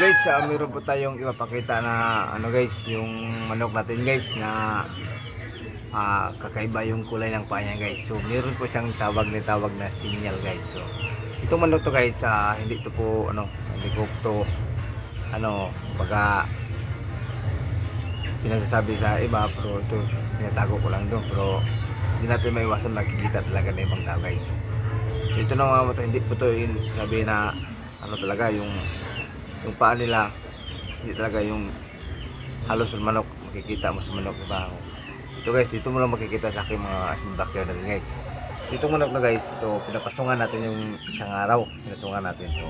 guys, uh, meron po tayong ipapakita na ano guys, yung manok natin guys na ah, kakaiba yung kulay ng paa niya guys. So meron po siyang tawag na tawag na signal guys. So itong manok to guys, ah, hindi to po ano, hindi ko to ano, baga pinagsasabi sa iba pero ito tinatago ko lang doon pero hindi natin maiwasan makikita talaga na ibang tao guys. So ito na mga mata, hindi po to yung sabi na ano talaga yung yung paa nila hindi talaga yung halos manok makikita mo sa manok diba? Ito guys dito mo lang makikita sa aking mga backyard natin guys. Dito manok na guys ito pinapasungan natin yung isang araw pinasungan natin so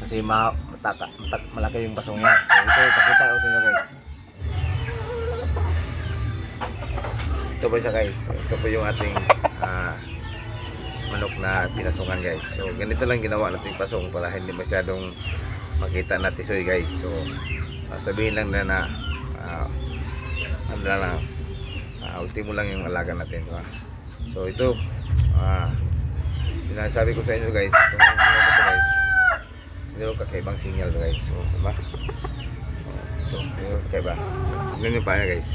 kasi ma mataka, matak, malaki yung pasong niya so ito ipakita ko sa inyo guys. Ito po siya guys. Ito po yung ating ah, manok na pinasungan guys. So ganito lang ginawa nating pasong para hindi masyadong makita natin so guys. So ah, sabihin lang na na ah, ano na lang ah, ultimo lang yung alaga natin diba? so ito ah, sinasabi ko sa inyo guys itong ano to guys ito kakaibang signal guys. So diba so ito kakaiba tignan yung paa niya guys.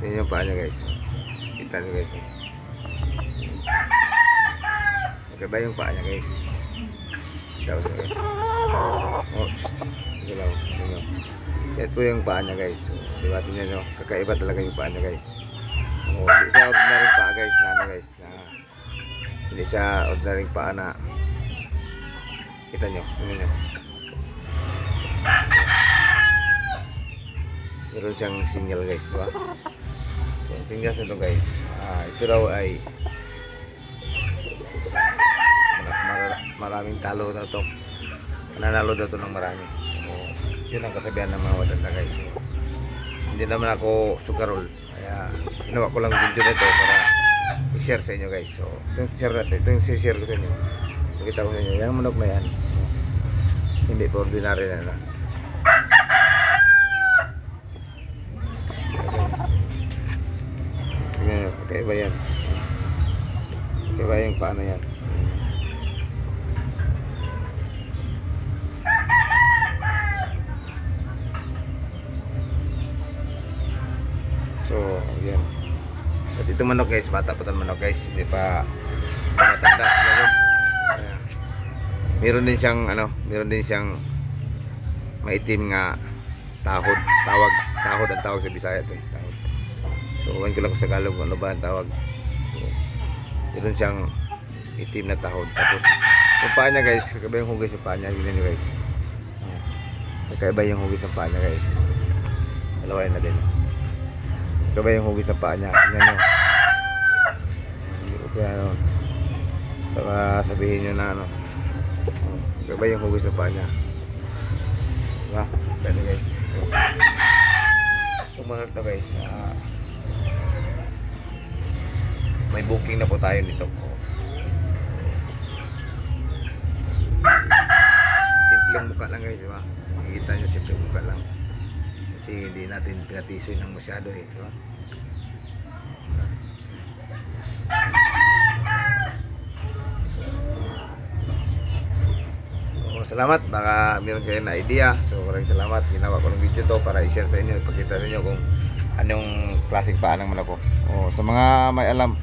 Tignan yung paa niya guys. Kita nyo guys. Kakaiba yung paa niya guys. Daw nyo guys Oh. Sige lang. Yan po yung paa niya guys. So, diba tingnan nyo. Kakaiba talaga yung paa niya guys. Oh, hindi siya ordinary paa guys. Na, ano, guys. Na, hindi siya ordinary paa na kita nyo. Tingnan nyo. Meron siyang signal guys. Diba? So, signal nito guys. Ah, ito raw ay mara- mara- maraming talo na to nanalo daw to ng marami. So, yun ang kasabihan ng mga wadanda guys. So, hindi naman ako sugarol. Kaya ginawa ko lang video na to para i-share sa inyo guys. So itong share natin. Itong share ko sa inyo. Makita ko sa inyo. Manok na yan. Hindi pa ordinary na lang Tingnan nyo, kakaiba yan. Kakaiba yung paano yan At ito manok guys, bata pa itong manok guys, hindi pa matanda. Meron din siyang ano, meron din siyang maitim nga tahod, tawag, tahod ang tawag sa Bisaya ito, eh, tahod. So, ewan ko lang sa Tagalog ano ba ang tawag. Meron siyang itim na tahod. Tapos, yung paa niya guys, kakaiba yung hugis yung paa niya, yun guys. Kakaiba yung hugis ng paa niya guys. Dalawain na din. Kakaiba yung hugis sa paa niya. Tingnan nyo. Kaya ano. Saka sabihin nyo na ano. Kakaiba yung hugis sa paa niya. Diba? Gano guys. Tumanag na guys. ah, may booking na po tayo nito. Simpleng muka lang guys, di ba? Nakikita nyo simpleng muka lang. Kasi hindi natin pinatisoy ng masyado eh, di ba? So, salamat, baka meron kayo na idea. So, maraming salamat. Ginawa ko ng video to para i-share sa inyo, ipakita sa kung anong klaseng paa ng manok ko. Oh, sa mga may alam,